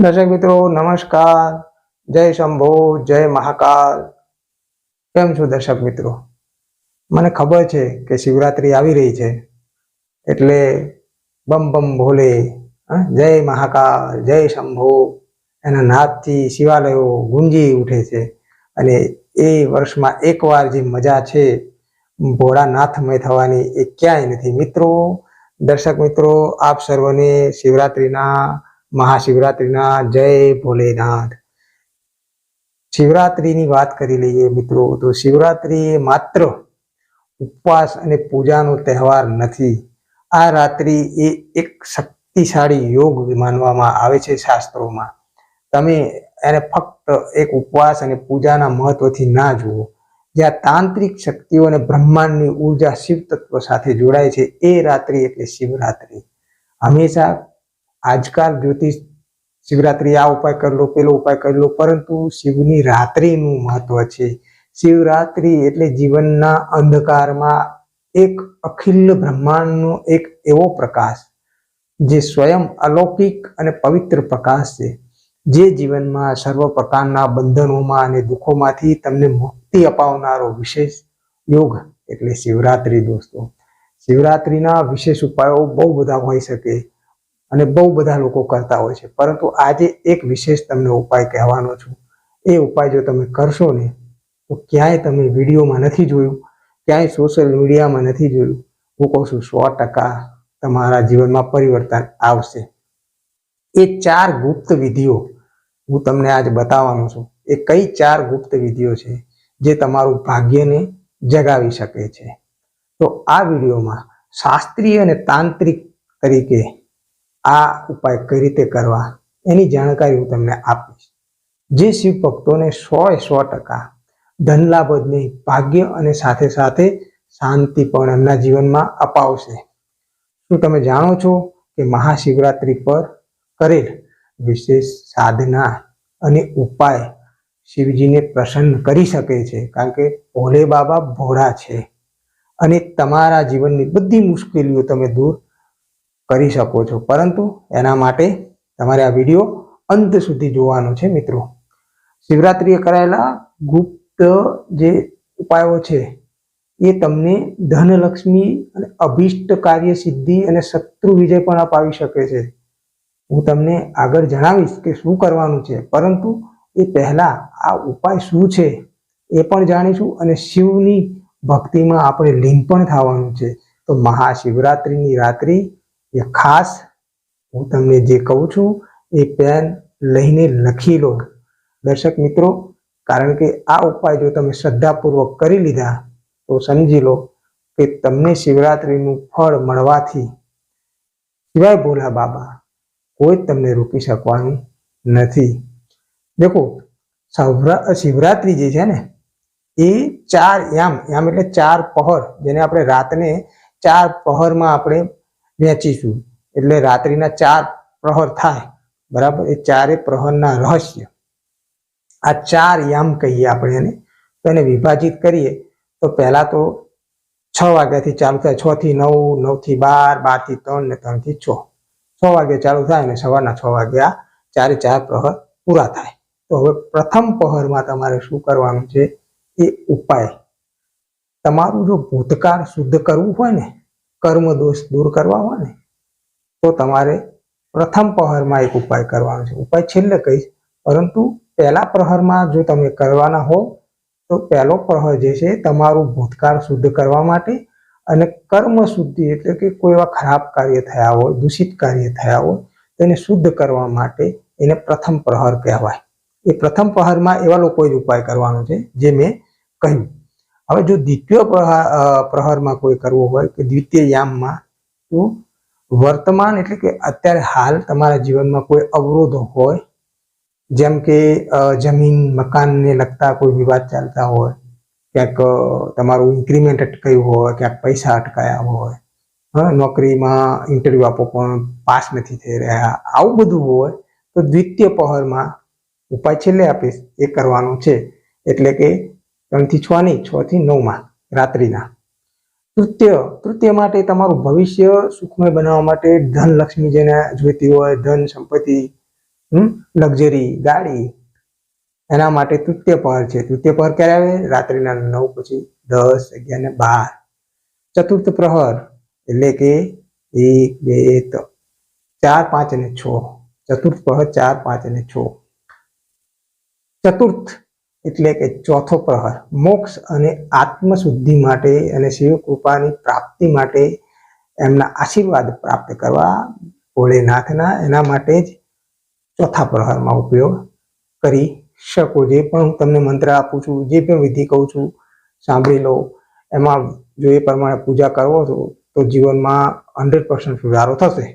દર્શક મિત્રો, નમસ્કાર. જય શંભો, જય મહાકાલ. કેમ છો દર્શક મિત્રો? મને ખબર છે કે શિવરાત્રી આવી રહી છે. એટલે બમ બમ ભોલે જય મહાકાલ, જય શંભો. એના નાદથી શિવાલયો ગુંજી ઉઠે છે. અને એ વર્ષમાં એકવાર જે મજા છે ભોળાનાથમય થવાની એ ક્યાંય નથી. મિત્રો, દર્શક મિત્રો, આપ સર્વને શિવરાત્રિના મહાશિવરાત્રિના જય ભોલેનાથ. શિવરાત્રિની વાત કરી લઈએ મિત્રો, તો શિવરાત્રિ એ માત્ર ઉપવાસ અને પૂજાનો તહેવાર નથી. આ રાત્રિ એ એક શક્તિશાળી યોગ માનવામાં આવે છે શાસ્ત્રોમાં. તમે એને ફક્ત એક ઉપવાસ અને પૂજાના મહત્વથી ના જુઓ. જ્યાં તાંત્રિક શક્તિઓ અને બ્રહ્માંડની ઊર્જા શિવ તત્વ સાથે જોડાય છે, એ રાત્રિ એટલે શિવરાત્રિ. હંમેશા આજકાલ જ્યોતિષ શિવરાત્રિ આ ઉપાય કરી લો, પેલો ઉપાય કરી લો, પરંતુ શિવની રાત્રિનું મહત્વ છે. શિવરાત્રિ એટલે જીવનના અંધકારમાં એક અખિલ બ્રહ્માંડનો એક એવો પ્રકાશ, જે સ્વયં અલૌકિક અને પવિત્ર પ્રકાશ છે, જે જીવનમાં સર્વ પ્રકારના બંધનોમાં અને દુઃખોમાંથી તમને મુક્તિ અપાવનારો વિશેષ યોગ એટલે શિવરાત્રિ, દોસ્તો. શિવરાત્રિના વિશેષ ઉપાયો બહુ બધા હોઈ શકે. અને બહુ બધા લોકો કરતા હોય છે. પરંતુ આજે એક વિશેષ તમને ઉપાય કહેવાનો છું. એ ઉપાય જો તમે કરશો ને, તો ક્યાંય તમે વિડીયોમાં નથી જોયું, ક્યાંય સોશિયલ મીડિયામાં નથી જોયું, હું કહું છું સો ટકા તમારા જીવનમાં પરિવર્તન આવશે. એ ચાર ગુપ્ત વિધિઓ હું તમને આજ બતાવવાનો છું. એ કઈ ચાર ગુપ્ત વિધિઓ છે જે તમારું ભાગ્યને જગાવી શકે છે? તો આ વિડીયોમાં શાસ્ત્રીય અને તાંત્રિક તરીકે આ ઉપાય કઈ રીતે કરવા? એની જાણકારી હું તમને આપીશ. જે શિવ ભક્તોને સો એ સો ટકા ધન લાભ જ નહીં ભાગ્ય અને સાથે સાથે શાંતિ પણ એમના જીવનમાં અપાવશે. શું તમે જાણો છો કે મહાશિવરાત્રિ પર કરેલ વિશેષ સાધના અને ઉપાય શિવજીને પ્રસન્ન કરી શકે છે? કારણ કે ભોલે બાબા ભોળા છે અને તમારા જીવનની બધી મુશ્કેલીઓ તમે દૂર કરી શકો છો. પરંતુ એના માટે તમારે આ વીડિયો અંત સુધી જોવાનો છે મિત્રો. શિવરાત્રિએ કરાયેલા ગુપ્ત જે ઉપાયો છે, એ તમને ધનલક્ષ્મી અને અભિષ્ટ કાર્ય સિદ્ધિ અને શત્રુ વિજય પણ અપાવી શકે છે. હું તમને આગળ જણાવીશ કે શું કરવાનું છે, પરંતુ એ પહેલા આ ઉપાય શું છે, એ પણ જાણીશું અને શિવની ભક્તિમાં આપણે લીન પણ થવાનું છે. તો મહાશિવરાત્રિની રાત્રિ એ ખાસ હું તમને જે કહું છું, એ પેન લઈને લખી લો. દર્શક મિત્રો, કારણ કે આ ઉપાય જો તમે શ્રદ્ધાપૂર્વક કરી લીધા, તો સમજી લો કે તમને શિવરાત્રિનું ફળ મળવાથી, સિવાય ભોલા બાબા, કોઈ તમને રોકી શકવાનું નથી. દેખો શિવરાત્રિ જે છે ને, એ ચાર યામ યામ એટલે ચાર પહર, જેને આપણે રાતને ચાર પહરમાં આપણે વહેંચીશું. એટલે રાત્રિના ચાર પ્રહર થાય. બરાબર? એ ચારે પ્રહરના રહસ્ય. આ ચાર યામ કહીએ આપણે એને. તો એને વિભાજિત કરીએ. તો પહેલા તો છ વાગ્યાથી ચાલુ થાય. છ થી નવ નવથી બાર બારથી ત્રણ ને ત્રણથી છ. છ વાગે ચાલુ થાય અને સવારના છ વાગ્યા ચારે ચાર પ્રહર પૂરા થાય. તો હવે પ્રથમ પહરમાં તમારે શું કરવાનું છે? એ ઉપાય. તમારું જો ભૂતકાળ શુદ્ધ કરવું હોય ને કર્મ દોષ દૂર કરવા હોય ને, તો તમારે પ્રથમ પ્રહરમાં એક ઉપાય કરવાનો છે. ઉપાય છેલ્લે કહીશ, પરંતુ પહેલા પ્રહરમાં જો તમે કરવાના હો, તો પહેલો પ્રહર જે છે તમારું ભૂતકાળ શુદ્ધ કરવા માટે અને કર્મ શુદ્ધિ એટલે કે કોઈ એવા ખરાબ કાર્ય થયા હોય, દૂષિત કાર્ય થયા હોય, તેને શુદ્ધ કરવા માટે એને પ્રથમ પ્રહર કહેવાય. એ પ્રથમ પ્રહરમાં એવા લોકો જ ઉપાય કરવાનો છે, જે મેં કહ્યું. હવે જો દ્વિતીય પ્રહાર પ્રહરમાં કોઈ કરવો હોય કે દ્વિતીય યામમાં, તો વર્તમાન એટલે કે અત્યારે હાલ તમારા જીવનમાં કોઈ અવરોધો હોય, જેમ કે જમીન, મકાનને લગતા કોઈ વિવાદ ચાલતા હોય, ક્યાંક તમારું ઇન્ક્રીમેન્ટ અટકાયું હોય, ક્યાંક પૈસા અટકાયા હોય નોકરીમાં ઇન્ટરવ્યુ આપો પણ પાસ નથી થઈ રહ્યા, આવું બધું હોય, તો દ્વિતીય પહરમાં ઉપાય છેલ્લે આપીશ, એ કરવાનો છે. એટલે કે ત્રણથી છ નહીં થી નવમાં, રાત્રિના. તૃતીય તૃતીય માટે તમારું ભવિષ્ય સુખમય બનાવવા માટે ધન લક્ષ્મી જેને જોઈતી હોય, ધન, સંપત્તિ લક્ઝરી, ગાડી, એના માટે તૃતીય પહર છે. તૃતીય પહર ક્યારે આવે? રાત્રિના નવ પછી દસ, અગિયાર ને બાર. ચતુર્થ પ્રહર એટલે કે એક, બે ચાર, પાંચ અને છ. ચતુર્થ પ્રહર ચાર, પાંચ અને છ. ચતુર્થ એટલે કે ચોથો પ્રહર, મોક્ષ અને આત્મશુદ્ધિ માટે અને શિવ કૃપાની પ્રાપ્તિ માટે એમના આશીર્વાદ પ્રાપ્ત કરવા ભોળેનાથના એના માટે જ ચોથા પ્રહરમાં ઉપયોગ કરી શકો. જે પણ હું તમને મંત્ર આપું છું, જે પણ વિધિ કહું છું, સાંભળી લો. એમાં જો એ પ્રમાણે પૂજા કરવો છો, તો જીવનમાં હંડ્રેડ પર્સન્ટ સુધારો થશે.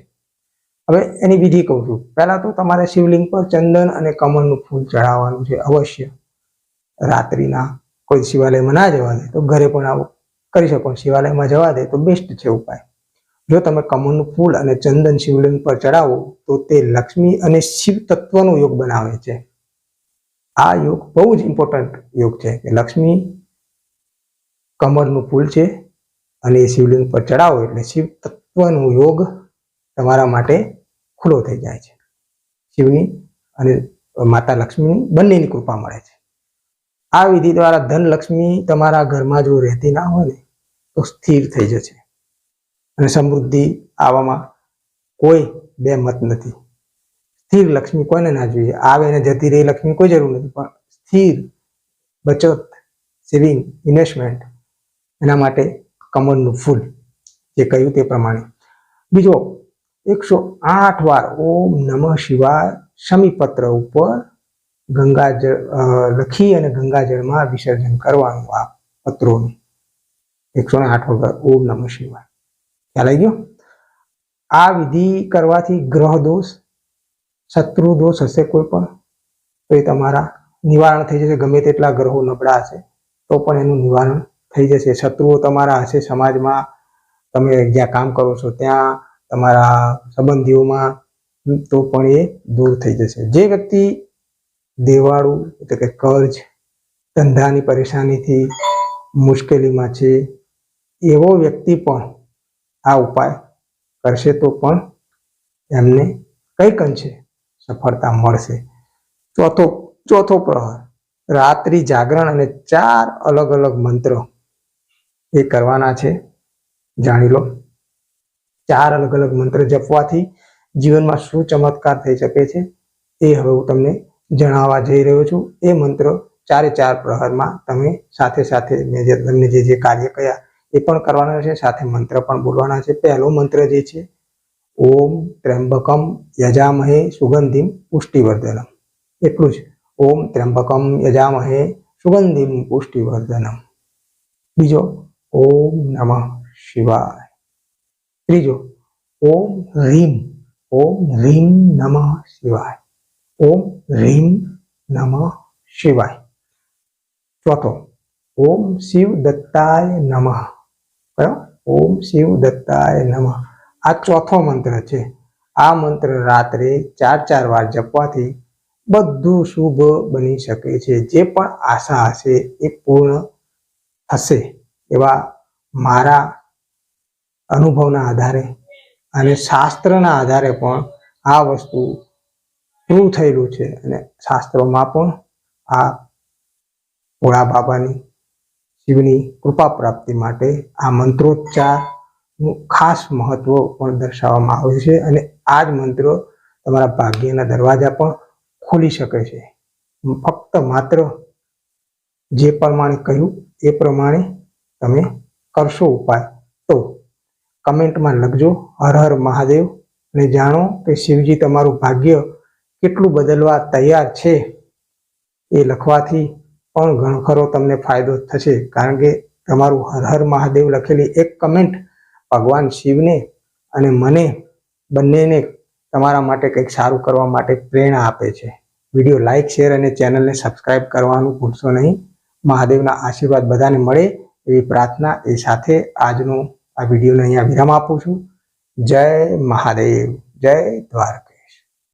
હવે એની વિધિ કહું છું. પહેલાં તો તમારે શિવલિંગ પર ચંદન અને કમળનું ફૂલ ચડાવવાનું છે અવશ્ય. રાત્રિના કોઈ શિવાલયમાં ના જવા દે, તો ઘરે પણ આવું કરી શકો. શિવાલયમાં જવા દે તો બેસ્ટ છે ઉપાય. જો તમે કમળનું ફૂલ અને ચંદન શિવલિંગ પર ચડાવો, તો તે લક્ષ્મી અને શિવ તત્વનો યોગ બનાવે છે. આ યોગ બહુ જ ઇમ્પોર્ટન્ટ યોગ છે કે લક્ષ્મી કમળનું ફૂલ છે અને એ શિવલિંગ પર ચડાવો એટલે શિવ તત્વનો યોગ તમારા માટે ખુલ્લો થઈ જાય છે. શિવની અને માતા લક્ષ્મીની બંનેની કૃપા મળે છે. આ વિધિ દ્વારા ધન લક્ષ્મી તમારા ઘરમાં જો રહેતી ના હોય ને, તો સ્થિર થઈ જશે. અને સમૃદ્ધિ આવવામાં કોઈ બે મત નથી. સ્થિર લક્ષ્મી કોઈને ના જોઈએ. આવે ને જતી રહી લક્ષ્મી કોઈ જરૂર નથી. પણ સ્થિર, બચત, સેવિંગ ઇન્વેસ્ટમેન્ટ એના માટે કમળનું ફૂલ જે કહ્યું તે પ્રમાણે. બીજો એકસો આઠ વાર ઓમ નમઃ શિવાય શમીપત્ર ઉપર ગંગાજળ લખી અને ગંગાજળમાં વિસર્જન કરવાનું આ પત્રોનું. એકસો ને આઠ વગર, ઓમ નમઃ શિવાય. ખ્યાલ આવી ગયો? આ વિધિ કરવાથી ગ્રહ દોષ, શત્રુ દોષ હશે કોઈ પણ? તો એ તમારા નિવારણ થઈ જશે. ગમે તેટલા ગ્રહો નબળા હશે તો પણ એનું નિવારણ થઈ જશે. શત્રુઓ તમારા હશે સમાજમાં. તમે જ્યાં કામ કરો છો ત્યાં, તમારા સંબંધીઓમાં, તો પણ એ દૂર થઈ જશે. જે વ્યક્તિ દેવાળું, એટલે કે કર્જ, ધંધાની પરેશાનીથી મુશ્કેલીમાં છે, એવો વ્યક્તિ પણ આ ઉપાય કરશે તો પણ એમને કંઈક અંશે સફળતા મળશે. ચોથો ચોથો પ્રહર, રાત્રિ જાગરણ અને ચાર અલગ અલગ મંત્રો એ કરવાના છે. જાણી લો, ચાર અલગ અલગ મંત્ર જપવાથી જીવનમાં શું ચમત્કાર થઈ શકે છે, એ હવે હું તમને જણાવવા જઈ રહ્યો છું. એ મંત્ર ચારે ચાર પ્રહરમાં તમે સાથે સાથે મેં જે તમને જે જે કાર્ય કયા એ પણ કરવાના છે. સાથે મંત્ર પણ બોલવાના છે. પહેલો મંત્ર જે છે, ઓમ ત્રંબકમ યજામહે સુગંધિમ પુષ્ટિવર્ધનમ. એટલું જ. ઓમ ત્રંબકમ યજામહે સુગંધિમ પુષ્ટિવર્ધનમ. બીજો, ઓમ નમઃ શિવાય. ત્રીજો, ઓમ રીમ. ઓમ રીમ નમઃ શિવાય. ઓમ રીમ નમઃ શિવાય. ચોથો, ઓમ શિવ દત્તાય નમઃ. બરાબર? ઓમ શિવ દત્તાય નમઃ. આ ચોથો મંત્ર છે. આ મંત્ર રાત્રે ચાર ચાર વાર જપવાથી બધું શુભ બની શકે છે. જે પણ આશા હશે એ પૂર્ણ થશે એવા મારા અનુભવના આધારે અને શાસ્ત્રના આધારે પણ આ વસ્તુ પ્રૂવ થયેલું છે અને શાસ્ત્રોમાં પણ આ ભોળા બાબાની શિવની કૃપા પ્રાપ્તિ માટે આ મંત્રોચ્ચારનું ખાસ મહત્વ પણ દર્શાવવામાં આવ્યું છે અને આ જ મંત્રો તમારા ભાગ્યના દરવાજા પણ ખોલી શકે છે. ફક્ત માત્ર જે પ્રમાણે કહ્યું એ પ્રમાણે તમે કરશો ઉપાય તો કમેન્ટમાં લખજો હર હર મહાદેવ અને જાણો કે શિવજી તમારું ભાગ્ય કેટલું બદલવા તૈયાર છે એ લખવાથી પણ ઘણો ખરો તમને ફાયદો થશે. કારણ કે તમારું હર હર મહાદેવ લખેલી એક કમેન્ટ ભગવાન શિવને અને મને બંનેને તમારા માટે કંઈક સારું કરવા માટે પ્રેરણા આપે છે. વીડિયો લાઇક શેર અને ચેનલને સબસ્ક્રાઇબ કરવાનું ભૂલશો નહીં. મહાદેવના આશીર્વાદ બધાને મળે એવી પ્રાર્થના એ સાથે આજનો આ વિડીયોને અહીંયા વિરામ આપું છું. જય મહાદેવ, જય દ્વારકા.